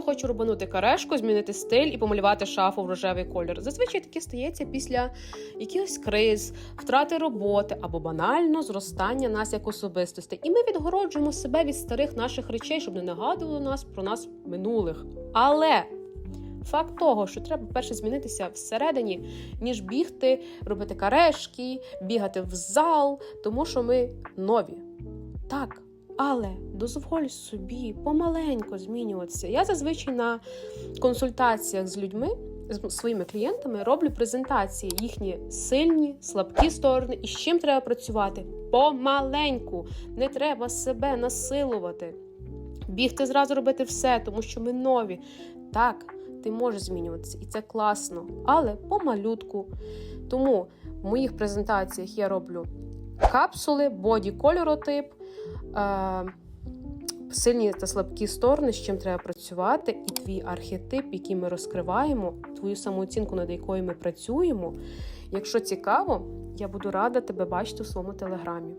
я хочу рубанути карешку, змінити стиль і помалювати шафу в рожевий кольор. Зазвичай таке стається після якихось криз, втрати роботи або банально зростання нас як особистостей. І ми відгороджуємо себе від старих наших речей, щоб не нагадували нас про нас минулих. Але факт того, що треба перше змінитися всередині, ніж бігти, робити карешки, бігати в зал, тому що ми нові. Так, але дозволь собі помаленько змінюватися. Я зазвичай на консультаціях з людьми, з своїми клієнтами, роблю презентації, їхні сильні, слабкі сторони і з чим треба працювати. Помаленьку. Не треба себе насилувати. Бігти зразу робити все, тому що ми нові. Так, ти можеш змінюватися, і це класно, але помалютку. Тому в моїх презентаціях я роблю капсули, боді кольоротип, е, сильні та слабкі сторони, з чим треба працювати, і твій архетип, який ми розкриваємо, твою самооцінку, над якою ми працюємо. Якщо цікаво, я буду рада тебе бачити у своєму телеграмі.